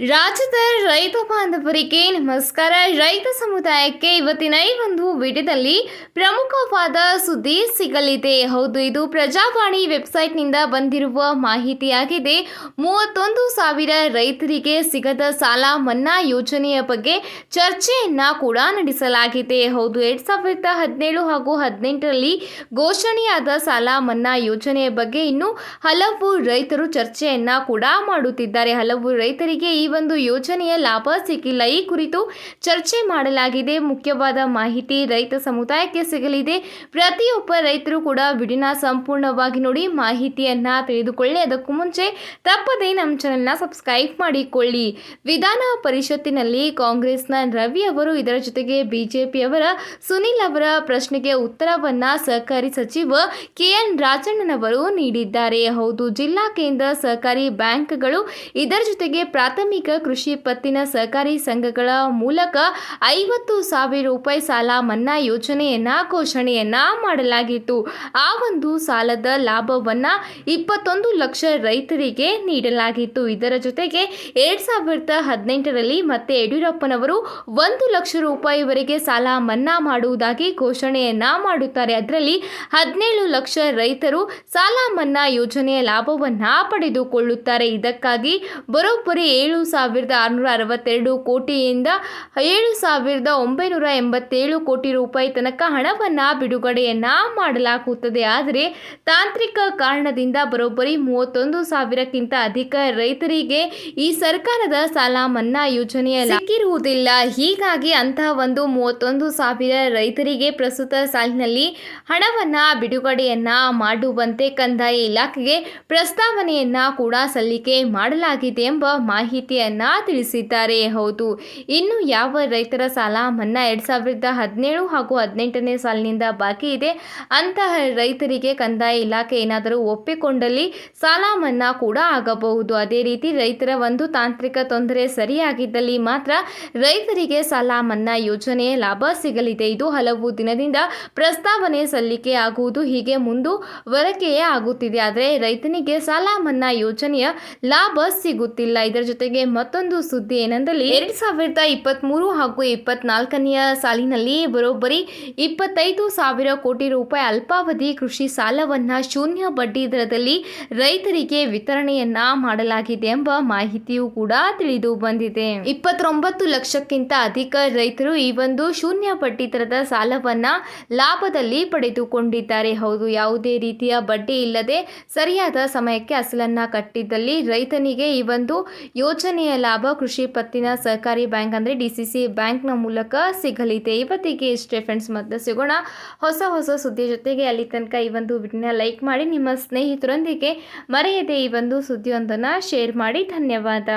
ರಾಜ್ಯದ ರೈತ ಬಾಂಧವರಿಗೆ ನಮಸ್ಕಾರ. ರೈತ ಸಮುದಾಯಕ್ಕೆ ಇವತ್ತಿನ ಈ ಒಂದು ವಿಡಿಯೋದಲ್ಲಿ ಪ್ರಮುಖವಾದ ಸುದ್ದಿ ಸಿಗಲಿದೆ. ಹೌದು, ಇದು ಪ್ರಜಾವಾಣಿ ವೆಬ್ಸೈಟ್ನಿಂದ ಬಂದಿರುವ ಮಾಹಿತಿಯಾಗಿದೆ. ಮೂವತ್ತೊಂದು ಸಾವಿರ ರೈತರಿಗೆ ಸಿಗದ ಸಾಲ ಮನ್ನಾ ಯೋಜನೆಯ ಬಗ್ಗೆ ಚರ್ಚೆಯನ್ನ ಕೂಡ ನಡೆಸಲಾಗಿದೆ. ಹೌದು, ಎರಡು ಸಾವಿರದ ಹದಿನೇಳು ಹಾಗೂ ಹದಿನೆಂಟರಲ್ಲಿ ಘೋಷಣೆಯಾದ ಸಾಲ ಮನ್ನಾ ಯೋಜನೆಯ ಬಗ್ಗೆ ಇನ್ನೂ ಹಲವು ರೈತರು ಚರ್ಚೆಯನ್ನ ಕೂಡ ಮಾಡುತ್ತಿದ್ದಾರೆ. ಹಲವು ರೈತರಿಗೆ ಈ ಒಂದು ಯೋಜನೆಯ ಲಾಭ ಸಿಕ್ಕಿಲ್ಲ. ಈ ಕುರಿತು ಚರ್ಚೆ ಮಾಡಲಾಗಿದೆ. ಮುಖ್ಯವಾದ ಮಾಹಿತಿ ರೈತ ಸಮುದಾಯಕ್ಕೆ ಸಿಗಲಿದೆ. ಪ್ರತಿಯೊಬ್ಬ ರೈತರು ಕೂಡ ವಿಡಿಯೋನ ಸಂಪೂರ್ಣವಾಗಿ ನೋಡಿ ಮಾಹಿತಿಯನ್ನ ತಿಳಿದುಕೊಳ್ಳಿ. ಅದಕ್ಕೂ ಮುಂಚೆ ತಪ್ಪದೇ ನಮ್ಮ ಚಾನೆಲ್ನ ಸಬ್ಸ್ಕ್ರೈಬ್ ಮಾಡಿಕೊಳ್ಳಿ. ವಿಧಾನ ಪರಿಷತ್ತಿನಲ್ಲಿ ಕಾಂಗ್ರೆಸ್ನ ರವಿ ಅವರು, ಇದರ ಜೊತೆಗೆ ಬಿಜೆಪಿಯವರ ಸುನಿಲ್ ಅವರ ಪ್ರಶ್ನೆಗೆ ಉತ್ತರವನ್ನ ಸಹಕಾರಿ ಸಚಿವ ಕೆಎನ್ ರಾಜಣ್ಣನವರು ನೀಡಿದ್ದಾರೆ. ಹೌದು, ಜಿಲ್ಲಾ ಕೇಂದ್ರ ಸಹಕಾರಿ ಬ್ಯಾಂಕ್ಗಳು ಇದರ ಜೊತೆಗೆ ಪ್ರಾಥಮಿಕ ಕೃಷಿ ಪತ್ತಿನ ಸಹಕಾರಿ ಸಂಘಗಳ ಮೂಲಕ ಐವತ್ತು ಸಾವಿರ ರೂಪಾಯಿ ಸಾಲ ಮನ್ನಾ ಯೋಜನೆಯನ್ನ ಘೋಷಣೆಯನ್ನ ಮಾಡಲಾಗಿತ್ತು. ಆ ಒಂದು ಸಾಲದ ಲಾಭವನ್ನ ಇಪ್ಪತ್ತೊಂದು ಲಕ್ಷ ರೈತರಿಗೆ ನೀಡಲಾಗಿತ್ತು. ಇದರ ಜೊತೆಗೆ ಎರಡ್ ಸಾವಿರದ ಹದಿನೆಂಟರಲ್ಲಿ ಮತ್ತೆ ಯಡಿಯೂರಪ್ಪನವರು ಒಂದು ಲಕ್ಷ ರೂಪಾಯಿವರೆಗೆ ಸಾಲ ಮನ್ನಾ ಮಾಡುವುದಾಗಿ ಘೋಷಣೆಯನ್ನ ಮಾಡುತ್ತಾರೆ. ಅದರಲ್ಲಿ ಹದಿನೇಳು ಲಕ್ಷ ರೈತರು ಸಾಲ ಮನ್ನಾ ಯೋಜನೆಯ ಲಾಭವನ್ನ ಪಡೆದುಕೊಳ್ಳುತ್ತಾರೆ. ಇದಕ್ಕಾಗಿ ಬರೋಬ್ಬರಿ ಏಳು ಸಾವಿರದ ಆರುನೂರ ಅರವತ್ತೆರಡು ಕೋಟಿಯಿಂದ ಏಳು ಸಾವಿರದ ಒಂಬೈನೂರ ಎಂಬತ್ತೇಳು ಕೋಟಿ ರೂಪಾಯಿ ತನಕ ಹಣವನ್ನು ಬಿಡುಗಡೆಯನ್ನ ಮಾಡಲಾಗುತ್ತದೆ. ಆದರೆ ತಾಂತ್ರಿಕ ಕಾರಣದಿಂದ ಬರೋಬ್ಬರಿ ಮೂವತ್ತೊಂದು ಸಾವಿರಕ್ಕಿಂತ ಅಧಿಕ ರೈತರಿಗೆ ಈ ಸರ್ಕಾರದ ಸಾಲ ಮನ್ನಾ ಯೋಜನೆಯ ಸಿಕ್ಕಿರುವುದಿಲ್ಲ. ಹೀಗಾಗಿ ಅಂತಹ ಒಂದು ಮೂವತ್ತೊಂದು ಸಾವಿರ ರೈತರಿಗೆ ಪ್ರಸ್ತುತ ಸಾಲಿನಲ್ಲಿ ಹಣವನ್ನು ಬಿಡುಗಡೆಯನ್ನ ಮಾಡುವಂತೆ ಕಂದಾಯ ಇಲಾಖೆಗೆ ಪ್ರಸ್ತಾವನೆಯನ್ನ ಕೂಡ ಸಲ್ಲಿಕೆ ಮಾಡಲಾಗಿದೆ ಎಂಬ ಮಾಹಿತಿಯನ್ನ ತಿಳಿಸಿದ್ದಾರೆ. ಹೌದು. ಇನ್ನು ಯಾವ ರೈತರ ಸಾಲ ಮನ್ನಾ ಎರಡ್ ಸಾವಿರದ ಹದಿನೇಳು ಹಾಗೂ ಹದಿನೆಂಟನೇ ಸಾಲಿನಿಂದ ಬಾಕಿ ಇದೆ ಅಂತಹ ರೈತರಿಗೆ ಕಂದಾಯ ಇಲಾಖೆ ಏನಾದರೂ ಒಪ್ಪಿಕೊಂಡಲ್ಲಿ ಸಾಲ ಮನ್ನಾ ಕೂಡ ಆಗಬಹುದು. ಅದೇ ರೀತಿ ರೈತರ ಒಂದು ತಾಂತ್ರಿಕ ತೊಂದರೆ ಸರಿಯಾಗಿದ್ದಲ್ಲಿ ಮಾತ್ರ ರೈತರಿಗೆ ಸಾಲ ಮನ್ನಾ ಯೋಜನೆಯ ಲಾಭ ಸಿಗಲಿದೆ. ಇದು ಹಲವು ದಿನದಿಂದ ಪ್ರಸ್ತಾವನೆ ಸಲ್ಲಿಕೆ ಆಗುವುದು ಹೀಗೆ ಮುಂದುವರಕೆಯೇ ಆಗುತ್ತಿದೆ. ಆದರೆ ರೈತನಿಗೆ ಸಾಲ ಮನ್ನಾ ಯೋಜನೆಯ ಲಾಭ ಸಿಗುತ್ತಿಲ್ಲ. ಇದರ ಜೊತೆಗೆ ಮತ್ತೊಂದು ಸುದ್ದಿ ಏನೆಂದರೆ ಎರಡ್ ಸಾವಿರದ ಇಪ್ಪತ್ತ್ ಮೂರು ಹಾಗೂ ಇಪ್ಪತ್ನಾಲ್ಕನೆಯ ಸಾಲಿನಲ್ಲಿ ಬರೋಬ್ಬರಿ ಇಪ್ಪತ್ತೈದು ಸಾವಿರ ಕೋಟಿ ರೂಪಾಯಿ ಅಲ್ಪಾವಧಿ ಕೃಷಿ ಸಾಲವನ್ನ ಶೂನ್ಯ ಬಡ್ಡಿ ದರದಲ್ಲಿ ರೈತರಿಗೆ ವಿತರಣೆಯನ್ನ ಮಾಡಲಾಗಿದೆ ಎಂಬ ಮಾಹಿತಿಯೂ ಕೂಡ ತಿಳಿದು ಬಂದಿದೆ. ಇಪ್ಪತ್ತೊಂಬತ್ತು ಲಕ್ಷಕ್ಕಿಂತ ಅಧಿಕ ರೈತರು ಈ ಒಂದು ಶೂನ್ಯ ಬಡ್ಡಿ ದರದ ಸಾಲವನ್ನ ಲಾಭದಲ್ಲಿ ಪಡೆದುಕೊಂಡಿದ್ದಾರೆ. ಹೌದು, ಯಾವುದೇ ರೀತಿಯ ಬಡ್ಡಿ ಇಲ್ಲದೆ ಸರಿಯಾದ ಸಮಯಕ್ಕೆ ಅಸಲನ್ನ ಕಟ್ಟಿದ್ದಲ್ಲಿ ರೈತನಿಗೆ ಈ ಒಂದು ಯೋಜನೆಯ ಲಾಭ ಕೃಷಿ ಪತ್ತಿನ ಸಹಕಾರಿ ಬ್ಯಾಂಕ್ ಅಂದರೆ ಡಿ ಸಿ ಸಿ ಬ್ಯಾಂಕ್ನ ಮೂಲಕ ಸಿಗಲಿದೆ. ಇವತ್ತಿಗೆ ಇಷ್ಟೇ ಫ್ರೆಂಡ್ಸ್ ಮತ್ತೆ ಸಿಗೋಣ. ಹೊಸ ಹೊಸ ಸುದ್ದಿ ಜೊತೆಗೆ ಅಲ್ಲಿ ತನಕ ಈ ಒಂದು ವಿಡಿಯೋನ ಲೈಕ್ ಮಾಡಿ, ನಿಮ್ಮ ಸ್ನೇಹಿತರೊಂದಿಗೆ ಮರೆಯದೆ ಈ ಒಂದು ಸುದ್ದಿಯೊಂದನ್ನು ಶೇರ್ ಮಾಡಿ. ಧನ್ಯವಾದ.